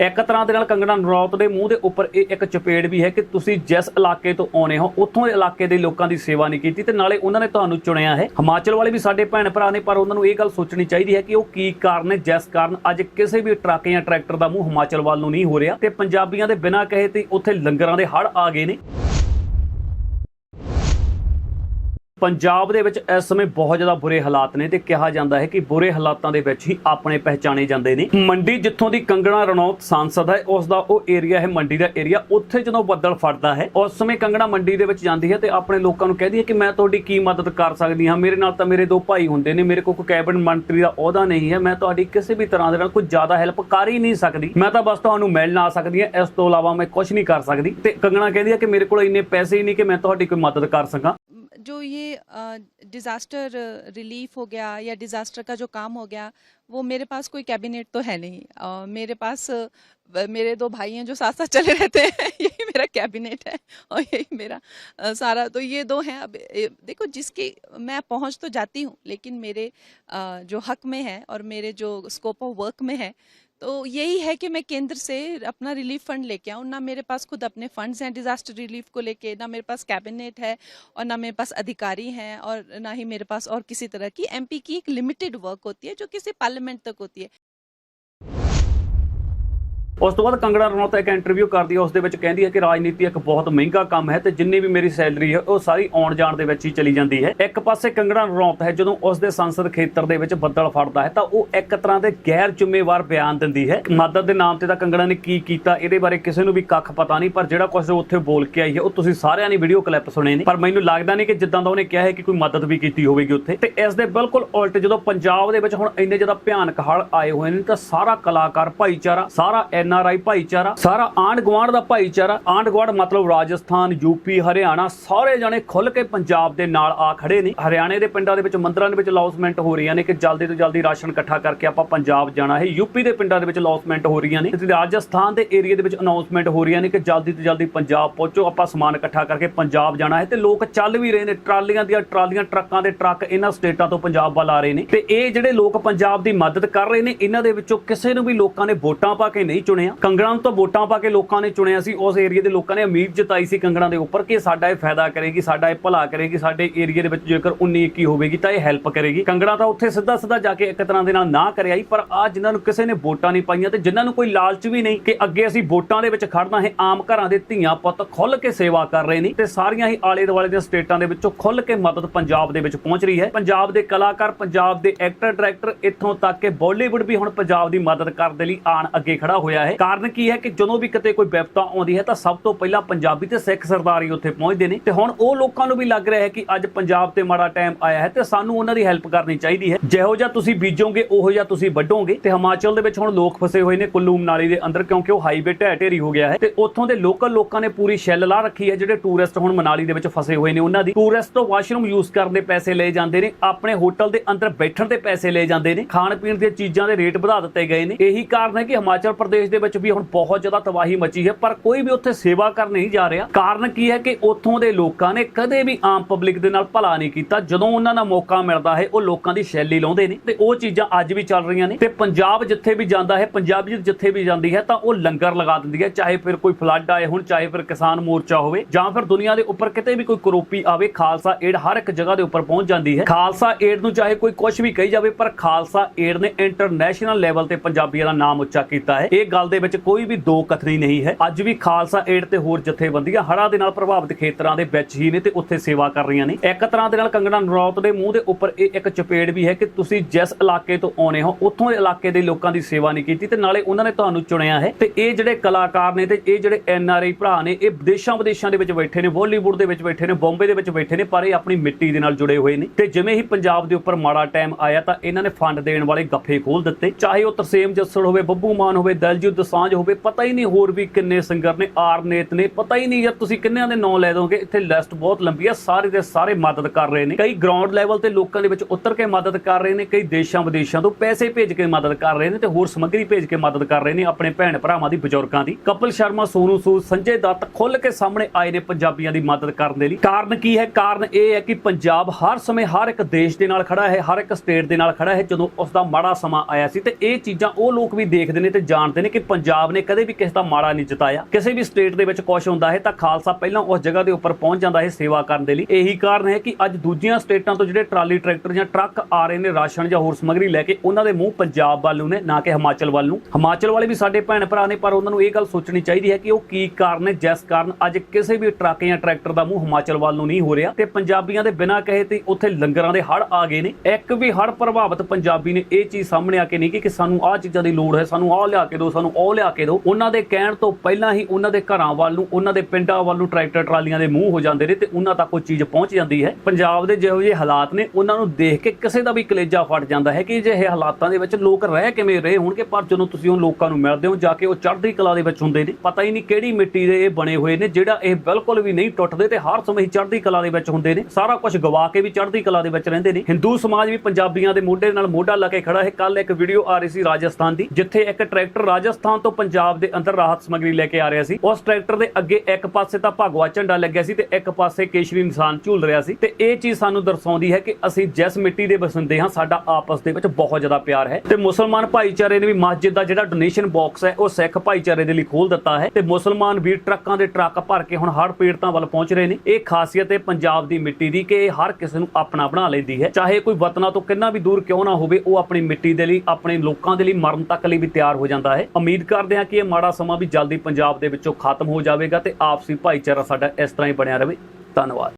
ਇੱਕ ਤਰ੍ਹਾਂ ਦੇ ਨਾਲ ਕੰਗਣਾ ਰਣੌਤ ਦੇ ਮੂੰਹ ਦੇ ਉੱਪਰ ਇਹ ਇੱਕ ਚਪੇੜ ਵੀ ਹੈ ਕਿ ਤੁਸੀਂ ਜਿਸ ਇਲਾਕੇ ਤੋਂ ਆਉਣੇ ਹੋ, ਉੱਥੋਂ ਦੇ ਇਲਾਕੇ ਦੇ ਲੋਕਾਂ ਦੀ ਸੇਵਾ ਨਹੀਂ ਕੀਤੀ ਤੇ ਨਾਲੇ ਉਹਨਾਂ ਨੇ ਤੁਹਾਨੂੰ ਚੁਣਿਆ ਹੈ। ਹਿਮਾਚਲ ਵਾਲੇ ਵੀ ਸਾਡੇ ਭੈਣ ਭਰਾ ਨੇ, ਪਰ ਉਹਨਾਂ ਨੂੰ ਇਹ ਗੱਲ ਸੋਚਣੀ ਚਾਹੀਦੀ ਹੈ ਕਿ ਉਹ ਕੀ ਕਾਰਨ ਹੈ ਜਿਸ ਕਾਰਨ ਅੱਜ ਕਿਸੇ ਵੀ ਟਰੱਕ ਜਾਂ ਟਰੈਕਟਰ ਦਾ ਮੂੰਹ ਹਿਮਾਚਲ ਵੱਲ ਨੂੰ ਨਹੀਂ ਹੋ ਰਿਹਾ ਤੇ ਪੰਜਾਬੀਆਂ ਦੇ ਬਿਨਾਂ ਕਹੇ ਤੇ ਉੱਥੇ ਲੰਗਰਾਂ ਦੇ ਹੜ ਆ ਗਏ ਨੇ। ਪੰਜਾਬ ਦੇ ਵਿੱਚ ਇਸ ਸਮੇਂ ਬਹੁਤ ਜ਼ਿਆਦਾ ਬੁਰੇ ਹਾਲਾਤ ਨੇ ਤੇ ਕਿਹਾ ਜਾਂਦਾ ਹੈ ਕਿ ਬੁਰੇ ਹਾਲਾਤਾਂ ਦੇ ਵਿੱਚ ਹੀ ਆਪਣੇ ਪਹਿਚਾਣੇ ਜਾਂਦੇ ਨੇ। ਮੰਡੀ ਜਿੱਥੋਂ ਦੀ ਕੰਗਣਾ ਰਣੌਤ ਸੰਸਦ ਹੈ, ਉਸ ਦਾ ਉਹ ਏਰੀਆ ਹੈ, ਮੰਡੀ ਦਾ ਏਰੀਆ ਉੱਥੇ ਜਦੋਂ ਬੱਦਲ ਫੜਦਾ ਹੈ, ਉਸ ਸਮੇਂ ਕੰਗਣਾ ਮੰਡੀ ਦੇ ਵਿੱਚ ਜਾਂਦੀ ਹੈ ਤੇ ਆਪਣੇ ਲੋਕਾਂ ਨੂੰ ਕਹਿੰਦੀ ਹੈ ਕਿ ਮੈਂ ਤੁਹਾਡੀ ਕੀ ਮਦਦ ਕਰ ਸਕਦੀ ਹਾਂ? ਮੇਰੇ ਨਾਲ ਤਾਂ ਮੇਰੇ ਦੋ ਭਾਈ ਹੁੰਦੇ ਨੇ, ਮੇਰੇ ਕੋਲ ਕੋਈ ਕੈਬਨਿਟ ਮੰਤਰੀ ਦਾ ਅਹੁਦਾ ਨਹੀਂ ਹੈ, ਮੈਂ ਤੁਹਾਡੀ ਕਿਸੇ ਵੀ ਤਰ੍ਹਾਂ ਦੇ ਨਾਲ ਕੋਈ ਜ਼ਿਆਦਾ ਹੈਲਪ ਕਰ ਹੀ ਨਹੀਂ ਸਕਦੀ। ਮੈਂ ਤਾਂ ਬਸ ਤੁਹਾਨੂੰ ਮਿਲਣ ਆ ਸਕਦੀ ਹਾਂ, ਇਸ ਤੋਂ ਇਲਾਵਾ ਮੈਂ ਕੁਝ ਨਹੀਂ ਕਰ ਸਕਦੀ। ਤੇ ਕੰਗਣਾ ਕਹਿੰਦੀ ਹੈ ਕਿ ਮੇਰੇ ਕੋਲ ਇੰਨੇ ਪੈਸੇ ਹੀ ਨਹੀਂ ਕਿ ਮੈਂ ਤੁਹਾਡੀ ਕੋਈ ਮਦਦ ਕਰ ਸਕਾਂ। जो ये डिज़ास्टर रिलीफ हो गया या डिज़ास्टर का जो काम हो गया वो मेरे पास कोई कैबिनेट तो है नहीं। अ, मेरे पास मेरे दो भाई हैं जो साथ साथ चले रहते हैं यही मेरा कैबिनेट है और यही मेरा अ, सारा। तो ये दो हैं। अब देखो जिसकी मैं पहुँच तो जाती हूँ लेकिन मेरे अ, जो हक में है और मेरे जो स्कोप ऑफ़ वर्क में है तो यही है कि मैं केंद्र से अपना रिलीफ फंड लेके आऊँ। ना मेरे पास खुद अपने फंड्स हैं डिज़ास्टर रिलीफ को लेके, ना मेरे पास कैबिनेट है और ना मेरे पास अधिकारी हैं और ना ही मेरे पास और किसी तरह की। एमपी की एक लिमिटेड वर्क होती है जो किसी पार्लियामेंट तक होती है। ਉਸ ਤੋਂ ਬਾਅਦ ਕੰਗੜਾ ਰਣੌਤ ਇੱਕ ਇੰਟਰਵਿਊ ਕਰਦੀ ਹੈ, ਉਸ ਦੇ ਵਿੱਚ ਕਹਿੰਦੀ ਹੈ ਕਿ ਰਾਜਨੀਤੀ ਇੱਕ ਬਹੁਤ ਮਹਿੰਗਾ ਕੰਮ ਹੈ ਤੇ ਜਿੰਨੀ ਵੀ ਮੇਰੀ ਸੈਲਰੀ ਹੈ, ਉਹ ਸਾਰੀ ਆਉਣ ਜਾਣ ਦੇ ਵਿੱਚ ਹੀ ਚਲੀ ਜਾਂਦੀ ਹੈ। ਇੱਕ ਪਾਸੇ ਕੰਗਣਾ ਰਣੌਤ ਹੈ, ਜਦੋਂ ਉਸ ਦੇ ਸੰਸਦ ਖੇਤਰ ਦੇ ਵਿੱਚ ਬੱਦਲ ਫੜਦਾ ਹੈ, ਤਾਂ ਉਹ ਇੱਕ ਤਰ੍ਹਾਂ ਦੇ ਗੈਰ ਜ਼ਿੰਮੇਵਾਰ ਬਿਆਨ ਦਿੰਦੀ ਹੈ। ਮਦਦ ਦੇ ਨਾਮ ਤੇ ਤਾਂ ਕੰਗਣਾ ਨੇ ਕੀ ਕੀਤਾ, ਇਹਦੇ ਬਾਰੇ ਕਿਸੇ ਨੂੰ ਵੀ ਕੱਖ ਪਤਾ ਨਹੀਂ, ਪਰ ਜਿਹੜਾ ਕੁਝ ਉੱਥੇ ਬੋਲ ਕੇ ਆਈ ਹੈ, ਉਹ ਤੁਸੀਂ ਸਾਰਿਆਂ ਨੇ ਵੀਡੀਓ ਕਲਿੱਪ ਸੁਣੇ ਨੇ। ਪਰ ਮੈਨੂੰ ਲੱਗਦਾ ਨਹੀਂ ਕਿ ਜਿੱਦਾਂ ਦਾ ਉਹਨੇ ਕਿਹਾ ਹੈ ਕਿ ਕੋਈ ਮਦਦ ਵੀ ਕੀਤੀ ਹੋਵੇਗੀ ਉੱਥੇ। ਤੇ ਇਸ ਦੇ ਬਿਲਕੁਲ ਉਲਟ ਜਦੋਂ ਪੰਜਾਬ ਦੇ ਵਿੱਚ ਹੁਣ ਇੰਨੇ ਜ਼ਿਆਦਾ ਭਿਆਨਕ ਹੜ੍ਹ ਆਏ ਹੋਏ ਨੇ, ਤਾਂ ਸਾਰਾ ਕਲਾਕਾਰ, ਭਾਈਚਾਰਾ, ਸਾਰਾ ਐਨ ਆਰ ਆਈ ਭਾਈਚਾਰਾ, ਸਾਰਾ ਆਂਢ ਗੁਆਂਢ ਦਾ ਭਾਈਚਾਰਾ ਆਂਢ ਗੁਆਂਢ ਮਤਲਬ ਰਾਜਸਥਾਨ ਯੂਪੀ ਹਰਿਆਣਾ, ਸਾਰੇ ਜਣੇ ਖੁੱਲ ਕੇ ਪੰਜਾਬ ਦੇ ਨਾਲ ਆ ਖੜੇ ਨੇ। ਹਰਿਆਣੇ ਦੇ ਪਿੰਡਾਂ ਦੇ ਵਿੱਚ, ਮੰਦਰਾਂ ਦੇ ਵਿੱਚ ਲੌਸਮੈਂਟ ਹੋ ਰਹੀਆਂ ਨੇ ਕਿ ਜਲਦੀ ਤੋਂ ਜਲਦੀ ਰਾਸ਼ਨ ਇਕੱਠਾ ਕਰਕੇ ਆਪਾਂ ਪੰਜਾਬ ਜਾਣਾ ਹੈ। ਯੂਪੀ ਦੇ ਪਿੰਡਾਂ ਦੇ ਵਿੱਚ ਲੌਸਮੈਂਟ ਹੋ ਰਹੀਆਂ ਨੇ। ਤੇ ਰਾਜਸਥਾਨ ਦੇ ਏਰੀਆ ਦੇ ਵਿੱਚ ਅਨਾਉਂਸਮੈਂਟ ਹੋ ਰਹੀਆਂ ਨੇ ਕਿ ਜਲਦੀ ਤੋਂ ਜਲਦੀ ਪੰਜਾਬ ਪਹੁੰਚੋ, ਆਪਾਂ ਸਮਾਨ ਇਕੱਠਾ ਕਰਕੇ ਪੰਜਾਬ ਜਾਣਾ ਹੈ। ਤੇ ਲੋਕ ਚੱਲ ਵੀ ਰਹੇ ਨੇ, ਟਰਾਲੀਆਂ ਦੀਆਂ ਟਰਾਲੀਆਂ, ਟਰੱਕਾਂ ਦੇ ਟਰੱਕ ਇਹਨਾਂ ਸਟੇਟਾਂ ਤੋਂ ਪੰਜਾਬ ਵੱਲ ਆ ਰਹੇ ਨੇ। ਤੇ ਇਹ ਜਿਹੜੇ ਲੋਕ ਪੰਜਾਬ ਦੀ ਮਦਦ ਕਰ ਰਹੇ ਨੇ, ਇਹਨਾਂ ਦੇ ਵਿੱਚੋਂ ਕਿਸੇ ਨੂੰ ਵੀ ਲੋਕਾਂ ਨੇ ਵੋਟਾਂ ਪਾ ਕੇ ਨਹੀਂ ਚੁਣਿਆ। ਕੰਗਣਾ ਤੋਂ ਵੋਟਾਂ ਪਾ ਕੇ ਲੋਕਾਂ ਨੇ ਚੁਣਿਆ ਸੀ। ਉਸ ਏਰੀਆ ਦੇ ਲੋਕਾਂ ਨੇ ਉਮੀਦ ਜਤਾਈ ਸੀ ਕੰਗਣਾ ਦੇ ਉੱਪਰ ਕਿ ਸਾਡਾ ਇਹ ਫਾਇਦਾ ਕਰੇਗੀ, ਸਾਡਾ ਇਹ ਭਲਾ ਕਰੇਗੀ, ਸਾਡੇ ਏਰੀਆ ਦੇ ਵਿੱਚ ਜੇਕਰ 19 21 ਹੋਵੇਗੀ ਤਾਂ ਇਹ ਹੈਲਪ ਕਰੇਗੀ। ਕੰਗਣਾ ਤਾਂ ਉੱਥੇ ਸਿੱਧਾ ਸਿੱਧਾ ਜਾ ਕੇ ਇੱਕ ਤਰ੍ਹਾਂ ਦੇ ਨਾਲ ਨਾ ਕਰਿਆ ਹੀ ਪਰ ਆ ਜਿਨ੍ਹਾਂ ਨੂੰ ਕਿਸੇ ਨੇ ਵੋਟਾਂ ਨਹੀਂ ਪਾਈਆਂ ਤੇ ਜਿਨ੍ਹਾਂ ਨੂੰ ਕੋਈ ਲਾਲਚ ਵੀ ਨਹੀਂ ਕਿ ਅੱਗੇ ਅਸੀਂ ਵੋਟਾਂ ਦੇ ਵਿੱਚ ਖੜਨਾ ਹੈ, ਆਮ ਘਰਾਂ ਦੇ ਧੀਆਂ ਪੁੱਤ ਖੁੱਲ ਕੇ ਸੇਵਾ ਕਰ ਰਹੇ ਨੇ ਤੇ ਸਾਰੀਆਂ ਹੀ ਆਲੇ ਦੁਆਲੇ ਦੀਆਂ ਸਟੇਟਾਂ ਦੇ ਵਿੱਚੋਂ ਖੁੱਲ ਕੇ ਮਦਦ ਪੰਜਾਬ ਦੇ ਵਿੱਚ ਪਹੁੰਚ ਰਹੀ ਹੈ। ਪੰਜਾਬ ਦੇ ਕਲਾਕਾਰ, ਪੰਜਾਬ ਦੇ ਐਕਟਰ ਡਾਇਰੈਕਟਰ ਇੱਥੋਂ ਤੱਕ ਕਿ ਬਾਲੀਵੁੱਡ ਵੀ ਹੁਣ ਪੰਜਾਬ ਦੀ ਮਦਦ ਕਰਨ ਦੇ ਲਈ ਆਣ ਅੱਗੇ ਖੜਾ ਹੋਇਆ ਹੈ। ਕਾਰਨ ਕੀ ਹੈ ਕਿ ਜਦੋਂ ਵੀ ਕਿਤੇ ਕੋਈ ਵਿਪਤਾ ਆਉਂਦੀ ਹੈ ਤਾਂ ਸਭ ਤੋਂ ਪਹਿਲਾਂ ਪੰਜਾਬੀ ਤੇ ਸਿੱਖ ਸਰਦਾਰ ਹੀ ਉੱਥੇ ਪਹੁੰਚਦੇ ਨੇ। ਤੇ ਹੁਣ ਉਹ ਲੋਕਾਂ ਨੂੰ ਵੀ ਲੱਗ ਰਿਹਾ ਹੈ ਕਿ ਅੱਜ ਪੰਜਾਬ ਤੇ ਮਾੜਾ ਟਾਈਮ ਆਇਆ ਹੈ ਤੇ ਸਾਨੂੰ ਉਹਨਾਂ ਦੀ ਹੈਲਪ ਕਰਨੀ ਚਾਹੀਦੀ ਹੈ। ਜਿਹੋ ਜਿਹਾ ਤੁਸੀਂ ਬੀਜੋਗੇ, ਉਹੋ ਜਿਹਾ ਤੁਸੀਂ ਵੱਢੋਗੇ। ਤੇ ਹਿਮਾਚਲ ਦੇ ਵਿੱਚ ਹੁਣ ਲੋਕ ਫਸੇ ਹੋਏ ਨੇ ਕੁੱਲੂ ਮਨਾਲੀ ਦੇ ਅੰਦਰ ਕਿਉਂਕਿ ਉਹ ਹਾਈਵੇ ਢਹਿ ਢੇਰੀ ਹੋ ਗਿਆ ਹੈ। ਤੇ ਉੱਥੋਂ ਦੇ ਲੋਕਲ ਲੋਕਾਂ ਨੇ ਪੂਰੀ ਸ਼ੈਲ ਲਾ ਰੱਖੀ ਹੈ ਜਿਹੜੇ ਟੂਰਿਸਟ ਹੁਣ ਮਨਾਲੀ ਦੇ ਵਿੱਚ ਫਸੇ ਹੋਏ ਨੇ ਉਹਨਾਂ ਦੀ। ਟੂਰਿਸਟ ਤੋਂ ਵਾਸ਼ਰੂਮ ਯੂਜ਼ ਕਰਨ ਦੇ ਪੈਸੇ ਲਏ ਜਾਂਦੇ ਨੇ, ਆਪਣੇ ਹੋਟਲ ਦੇ ਅੰਦਰ ਬੈਠਣ ਦੇ ਪੈਸੇ ਲਏ ਜਾਂਦੇ ਨੇ ਖਾਣ ਪੀਣ ਦੀਆਂ ਚੀਜ਼ਾਂ ਦੇ ਰੇਟ ਵਧਾ ਦਿੱਤੇ ਗਏ ਨੇ। ਇਹੀ ਕਾਰਨ ਹੈ ਕਿ ਹਿਮਾਚਲ ਪ੍ਰਦੇਸ਼ ਦੇ ਵਿੱਚ ਵੀ ਹੁਣ ਬਹੁਤ ਜ਼ਿਆਦਾ ਤਬਾਹੀ ਮਚੀ ਹੈ, ਪਰ ਕੋਈ ਵੀ ਉੱਥੇ ਸੇਵਾ ਕਰਨ ਨਹੀਂ ਜਾ ਰਿਹਾ। ਕਾਰਨ ਕੀ ਹੈ ਕਿ ਉੱਥੋਂ ਦੇ ਲੋਕਾਂ ਨੇ ਕਦੇ ਵੀ ਆਮ ਪਬਲਿਕ ਦੇ ਨਾਲ ਭਲਾ ਨਹੀਂ ਕੀਤਾ। ਜਦੋਂ ਉਹਨਾਂ ਦਾ ਮੌਕਾ ਮਿਲਦਾ ਹੈ, ਉਹ ਲੋਕਾਂ ਦੀ ਸ਼ੈਲੀ ਲਾਉਂਦੇ ਨੇ। ਤੇ ਉਹ ਚੀਜ਼ਾਂ ਅੱਜ ਵੀ ਚੱਲ ਰਹੀਆਂ ਨੇ। ਤੇ ਪੰਜਾਬ ਜਿੱਥੇ ਵੀ ਜਾਂਦਾ ਹੈ, ਪੰਜਾਬੀ ਜਿੱਥੇ ਵੀ ਜਾਂਦੀ ਹੈ, ਤਾਂ ਉਹ ਲੰਗਰ ਲਗਾ ਦਿੰਦੀ ਹੈ। ਚਾਹੇ ਫਿਰ ਕੋਈ ਫਲੱਡ ਆਏ ਹੁਣ, ਚਾਹੇ ਫਿਰ ਕਿਸਾਨ ਮੋਰਚਾ ਹੋਵੇ, ਜਾਂ ਫਿਰ ਦੁਨੀਆ ਦੇ ਉੱਪਰ ਕਿਤੇ ਵੀ ਕੋਈ ਕਰੋਪੀ ਆਵੇ, ਖਾਲਸਾ ਏਡ ਹਰ ਇੱਕ ਜਗ੍ਹਾ ਦੇ ਉੱਪਰ ਪਹੁੰਚ ਜਾਂਦੀ ਹੈ। ਖਾਲਸਾ ਏਡ ਨੂੰ ਚਾਹੇ ਕੋਈ ਕੁਝ ਵੀ ਕਹੀ ਜਾਵੇ, ਪਰ ਖਾਲਸਾ ਏਡ ਨੇ ਇੰਟਰਨੈਸ਼ਨਲ ਲੈਵਲ ਤੇ ਪੰਜਾਬੀਆਂ ਦਾ ਨਾਮ ਉੱਚਾ ਕੀਤਾ ਹੈ। ਇਹ ਗੱਲ ਦੇ ਵਿੱਚ ਕੋਈ ਵੀ ਦੋ ਕਥਨੀ ਨਹੀਂ ਹੈ। ਅੱਜ ਵੀ ਖਾਲਸਾ ਏਡ ਤੇ ਹੋਰ ਜਥੇਬੰਦੀਆਂ ਹੜ੍ਹਾਂ ਦੇ ਨਾਲ ਪ੍ਰਭਾਵਿਤ ਖੇਤਰਾਂ ਦੇ ਵਿੱਚ ਹੀ ਨੇ ਤੇ ਉੱਥੇ ਸੇਵਾ ਕਰ ਰਹੀਆਂ ਨੇ। ਇੱਕ ਤਰ੍ਹਾਂ ਦੇ ਨਾਲ ਕੰਗਣਾ ਨਰੌਤ ਦੇ ਮੂੰਹ ਦੇ ਉੱਪਰ ਇਹ ਇੱਕ ਚਪੇੜ ਵੀ ਹੈ ਕਿ ਤੁਸੀਂ ਜਿਸ ਇਲਾਕੇ ਤੋਂ ਆਉਣੇ ਹੋ, ਉੱਥੋਂ ਦੇ ਇਲਾਕੇ ਦੇ ਲੋਕਾਂ ਦੀ ਸੇਵਾ ਨਹੀਂ ਕੀਤੀ ਤੇ ਨਾਲੇ ਉਹਨਾਂ ਨੇ ਤੁਹਾਨੂੰ ਚੁਣਿਆ ਹੈ। ਤੇ ਇਹ ਜਿਹੜੇ ਕਲਾਕਾਰ ਨੇ ਤੇ ਇਹ ਜਿਹੜੇ ਐਨ ਆਰ ਆਈ ਭਰਾ ਨੇ, ਇਹ ਵਿਦੇਸ਼ਾਂ ਵਿਦੇਸ਼ਾਂ ਦੇ ਵਿੱਚ ਬੈਠੇ ਨੇ ਬਾਲੀਵੁੱਡ ਦੇ ਵਿੱਚ ਬੈਠੇ ਨੇ ਬੰਬੇ ਦੇ ਵਿੱਚ ਬੈਠੇ ਨੇ, ਪਰ ਇਹ ਆਪਣੀ ਮਿੱਟੀ ਦੇ ਨਾਲ ਜੁੜੇ ਹੋਏ ਨੇ। ਤੇ ਜਿਵੇਂ ਹੀ ਪੰਜਾਬ ਦੇ ਉੱਪਰ ਮਾੜਾ ਟਾਈਮ ਆਇਆ ਤਾਂ ਇਹਨਾਂ ਨੇ ਫੰਡ ਦੇਣ ਵਾਲੇ ਗੱਫੇ ਖੋਲ ਦਿੱਤੇ। ਚਾਹੇ ਉਹ ਤਰਸੇਮ ਜੱਸੜ ਹੋਵੇ, ਬੱਬੂ ਮਾਨ ਹੋਵੇ, ਦਲਜੀਤ ਦਸਾਂਝ ਹੋਵੇ, ਪਤਾ ਹੀ ਨਹੀਂ ਹੋਰ ਵੀ ਕਿੰਨੇ ਸਿੰਗਰ ਨੇ, ਆਰਨੇਤ ਨੇ, ਪਤਾ ਹੀ ਨਹੀਂ ਯਾਰ ਤੁਸੀਂ ਕਿੰਨਿਆਂ ਦੇ ਨਾਂ ਲੈ ਦੋਗੇ। ਇੱਥੇ ਲਿਸਟ ਬਹੁਤ ਲੰਬੀ ਹੈ ਸਾਰੇ ਦੇ ਸਾਰੇ ਮਦਦ ਕਰ ਰਹੇ ਨੇ। ਕਈ ਗਰਾਊਂਡ ਲੈਵਲ ਤੇ ਲੋਕਾਂ ਦੇ ਵਿੱਚ ਉਤਰ ਕੇ ਮਦਦ ਕਰ ਰਹੇ ਨੇ, ਕਈ ਦੇਸ਼ਾਂ ਵਿਦੇਸ਼ਾਂ ਤੋਂ ਪੈਸੇ ਭੇਜ ਕੇ ਮਦਦ ਕਰ ਰਹੇ ਨੇ ਤੇ ਹੋਰ ਸਮੱਗਰੀ ਭੇਜ ਕੇ ਮਦਦ ਕਰ ਰਹੇ ਨੇ ਆਪਣੇ ਭੈਣ ਭਰਾਵਾਂ ਦੀ, ਬਜ਼ੁਰਗਾਂ ਦੀ। ਕਪਿਲ ਸ਼ਰਮਾ, ਸੋਨੂ ਸੂਦ, ਸੰਜੇ ਦੱਤ ਖੁੱਲ ਕੇ ਸਾਹਮਣੇ ਆਏ ਨੇ ਪੰਜਾਬੀਆਂ ਦੀ ਮਦਦ ਕਰਨ ਦੇ ਲਈ। ਕਾਰਨ ਕੀ ਹੈ? ਕਾਰਨ ਇਹ ਹੈ ਕਿ ਪੰਜਾਬ ਹਰ ਸਮੇਂ ਹਰ ਇੱਕ ਦੇਸ਼ ਦੇ ਨਾਲ ਖੜਾ ਹੈ, ਹਰ ਇੱਕ ਸਟੇਟ ਦੇ ਨਾਲ ਖੜਾ ਹੈ। ਜਦੋਂ ਉਸ ਦਾ ਮਾੜਾ ਸਮਾਂ ਆਇਆ ਸੀ ਤੇ ਇਹ ਚੀਜ਼ਾਂ ਉਹ ਲੋਕ ਵੀ ਦੇਖਦੇ ਨੇ ਤੇ ਜਾਣਦੇ ਨੇ ਕਿ ਪੰਜਾਬ ਨੇ ਕਦੇ ਵੀ ਕਿਸੇ ਦਾ ਮਾੜਾ ਨਹੀਂ ਜਿਤਾਇਆ। ਕਿਸੇ ਵੀ ਸਟੇਟ ਦੇ ਵਿੱਚ ਕੁਝ ਹੁੰਦਾ ਹੈ ਤਾਂ ਖਾਲਸਾ ਪਹਿਲਾਂ ਉਸ ਜਗ੍ਹਾ ਦੇ ਉੱਪਰ ਪਹੁੰਚ ਜਾਂਦਾ ਹੈ ਸੇਵਾ ਕਰਨ ਦੇ ਲਈ। ਇਹੀ ਕਾਰਨ ਹੈ ਕਿ ਅੱਜ ਦੂਜੀਆਂ ਸਟੇਟਾਂ ਤੋਂ ਜਿਹੜੇ ਟਰਾਲੀ, ਟਰੈਕਟਰ ਜਾਂ ਟਰੱਕ ਆ ਰਹੇ ਨੇ ਰਾਸ਼ਨ ਜਾਂ ਹੋਰ ਸਮੱਗਰੀ ਲੈ ਕੇ, ਉਹਨਾਂ ਦੇ ਮੂੰਹ ਪੰਜਾਬ ਵੱਲ ਨੂੰ, ਨੇ ਨਾ ਕਿ ਹਿਮਾਚਲ ਵੱਲ। ਨੂੰ ਹਿਮਾਚਲ ਵਾਲੇ ਵੀ ਸਾਡੇ ਭੈਣ ਭਰਾ ਨੇ, ਪਰ ਉਹਨਾਂ ਨੂੰ ਇਹ ਗੱਲ ਸੋਚਣੀ ਚਾਹੀਦੀ ਹੈ ਕਿ ਉਹ ਕੀ ਕਾਰਨ ਹੈ ਜਿਸ ਕਾਰਨ ਅੱਜ ਕਿਸੇ ਵੀ ਟਰੱਕ ਜਾਂ ਟਰੈਕਟਰ ਦਾ ਮੂੰਹ ਹਿਮਾਚਲ ਵੱਲ ਨੂੰ ਨਹੀਂ ਹੋ ਰਿਹਾ। ਤੇ ਪੰਜਾਬੀਆਂ ਦੇ ਬਿਨਾਂ ਕਹੇ ਤੇ ਉੱਥੇ ਲੰਗਰਾਂ ਦੇ ਹੜ ਆ ਗਏ ਨੇ। ਇੱਕ ਵੀ ਹੜ ਪ੍ਰਭਾਵਿਤ ਪੰਜਾਬੀ ਨੇ ਇਹ ਚੀਜ਼ ਸਾਹਮਣੇ ਆ ਕੇ ਨਹੀਂ ਕਿ ਕਿ ਸਾਨੂੰ ਆਹ ਚੀਜ਼ਾਂ ਦੀ ਲੋੜ ਹੈ, ਸਾਨੂੰ ਆਹ ਲਿਆ ਕੇ ਦਿਓ ਸਾਨੂੰ ਉਹ ਲਿਆ ਕੇ ਦਿਓ। ਉਹਨਾਂ ਦੇ ਕਹਿਣ ਤੋਂ ਪਹਿਲਾਂ ਹੀ ਉਹਨਾਂ ਦੇ ਘਰਾਂ ਵੱਲ ਨੂੰ, ਉਹਨਾਂ ਦੇ ਪਿੰਡਾਂ ਵੱਲ ਨੂੰ ਟਰੈਕਟਰ ਟਰਾਲੀਆਂ ਦੇ ਮੂੰਹ ਹੋ ਜਾਂਦੇ ਨੇ ਤੇ ਉਹਨਾਂ ਤੱਕ ਉਹ ਚੀਜ਼ ਪਹੁੰਚ ਜਾਂਦੀ ਹੈ। ਪੰਜਾਬ ਦੇ ਜਿਹੋ ਜਿਹੇ ਹਾਲਾਤ ਨੇ, ਉਹਨਾਂ ਨੂੰ ਦੇਖ ਕੇ ਕਿਸੇ ਦਾ ਵੀ ਕਲੇਜਾ ਫਟ ਜਾਂਦਾ ਹੈ ਕਿ ਜਿਹੇ ਹਾਲਾਤਾਂ ਦੇ ਵਿੱਚ ਲੋਕ ਰਹਿ ਕਿਵੇਂ ਰਹੇ ਹੋਣਗੇ, ਪਰ ਜਦੋਂ ਤੁਸੀਂ ਉਹ ਲੋਕਾਂ ਨੂੰ ਮਿਲਦੇ ਹੋ, ਜਾ ਕੇ ਉਹ ਚੜ੍ਹਦੀ ਕਲਾ ਦੇ ਵਿੱਚ ਹੁੰਦੇ ਨੇ, ਪਤਾ ਹੀ ਨਹੀਂ ਕਿਹੜੀ ਮਿੱਟੀ ਦੇ ਇਹ ਬਣੇ ਹੋਏ ਨੇ, ਜਿਹੜਾ ਇਹ ਬਿਲਕੁਲ ਵੀ ਨਹੀਂ ਟੁੱਟਦੇ ਤੇ ਹਰ ਸਮੇਂ ਹੀ ਚੜ੍ਹਦੀ ਕਲਾ ਦੇ ਵਿੱਚ ਹੁੰਦੇ ਨੇ। ਸਾਰਾ ਕੁਝ ਗਵਾ ਕੇ ਵੀ ਚੜ੍ਹਦੀ ਕਲਾ ਦੇ ਵਿੱਚ ਰਹਿੰਦੇ ਨੇ। ਹਿੰਦੂ ਸਮਾਜ ਵੀ ਪੰਜਾਬੀਆਂ ਦੇ ਮੋਢੇ ਨਾਲ ਮੋਢਾ ਲਾ ਕੇ ਖੜਾ ਹੈ। ਕੱਲ ਇੱਕ ਵੀਡੀਓ ਆ ਰਹੀ ਸੀ ਰਾਜਸਥਾਨ ਦੀ, ਜਿੱਥੇ ਇੱਕ ਟਰੈਕਟਰ ਰਾਜਸਥਾਨ ਤੋਂ ਪੰਜਾਬ ਦੇ ਅੰਦਰ ਰਾਹਤ ਸਮੱਗਰੀ ਲੈ ਕੇ ਆ ਰਿਹਾ ਸੀ। ਉਸ ਟਰੈਕਟਰ ਦੇ ਅੱਗੇ ਇੱਕ ਪਾਸੇ ਤਾਂ ਭਗਵਾ ਝੰਡਾ ਲੱਗਿਆ ਸੀ ਤੇ ਇੱਕ ਪਾਸੇ ਕੇਸ਼ਰੀ ਨਿਸ਼ਾਨ ਝੂਲ ਰਿਹਾ ਸੀ। ਤੇ ਇਹ ਚੀਜ਼ ਸਾਨੂੰ ਦਰਸਾਉਂਦੀ ਹੈ ਕਿ ਅਸੀਂ ਜਿਸ ਮਿੱਟੀ ਦੇ ਵਸਿੰਦੇ ਹਾਂ, ਸਾਡਾ ਆਪਸ ਦੇ ਵਿੱਚ ਬਹੁਤ ਜ਼ਿਆਦਾ ਪਿਆਰ ਹੈ। ਤੇ ਮੁਸਲਮਾਨ ਭਾਈਚਾਰੇ ਨੇ ਵੀ ਮਸਜਿਦ ਦਾ ਜਿਹੜਾ ਡੋਨੇਸ਼ਨ ਬਾਕਸ ਹੈ, ਉਹ ਸਿੱਖ ਭਾਈਚਾਰੇ ਦੇ ਲਈ ਖੋਲ ਦਿੱਤਾ ਹੈ। ਤੇ ਮੁਸਲਮਾਨ ਵੀ ਟਰੱਕਾਂ ਦੇ ਟਰੱਕ ਭਰ ਕੇ ਹੁਣ ਹੜ ਪੀੜਤਾਂ ਵੱਲ ਪਹੁੰਚ ਰਹੇ ਨੇ। ਇਹ ਖਾਸੀਅਤ ਹੈ ਪੰਜਾਬ ਦੀ ਮਿੱਟੀ ਦੀ ਕਿ ਇਹ ਹਰ ਕਿਸੇ ਨੂੰ ਆਪਣਾ ਬਣਾ ਲੈਂਦੀ ਹੈ। ਚਾਹੇ ਕੋਈ ਵਤਨਾਂ ਤੋਂ ਕਿੰਨਾ ਵੀ ਦੂਰ ਕਿਉਂ ਨਾ ਹੋਵੇ, ਉਹ ਆਪਣੀ ਮਿੱਟੀ ਦੇ ਲਈ, ਆਪਣੇ ਲੋਕਾਂ ਦੇ ਲਈ ਮਰਨ ਤੱਕ ਲਈ ਵੀ ਤਿਆਰ ਹੋ ਜਾਂਦਾ ਹੈ। ਉਮੀਦ ਕਰਦੇ ਹਾਂ ਕਿ ਇਹ ਮਾੜਾ ਸਮਾਂ ਵੀ ਜਲਦੀ ਪੰਜਾਬ ਦੇ ਵਿੱਚੋਂ ਖਤਮ ਹੋ ਜਾਵੇਗਾ ਤੇ ਆਪਸੀ ਭਾਈਚਾਰਾ ਸਾਡਾ ਇਸ ਤਰ੍ਹਾਂ ਹੀ ਬਣਿਆ ਰਹੇ। ਧੰਨਵਾਦ।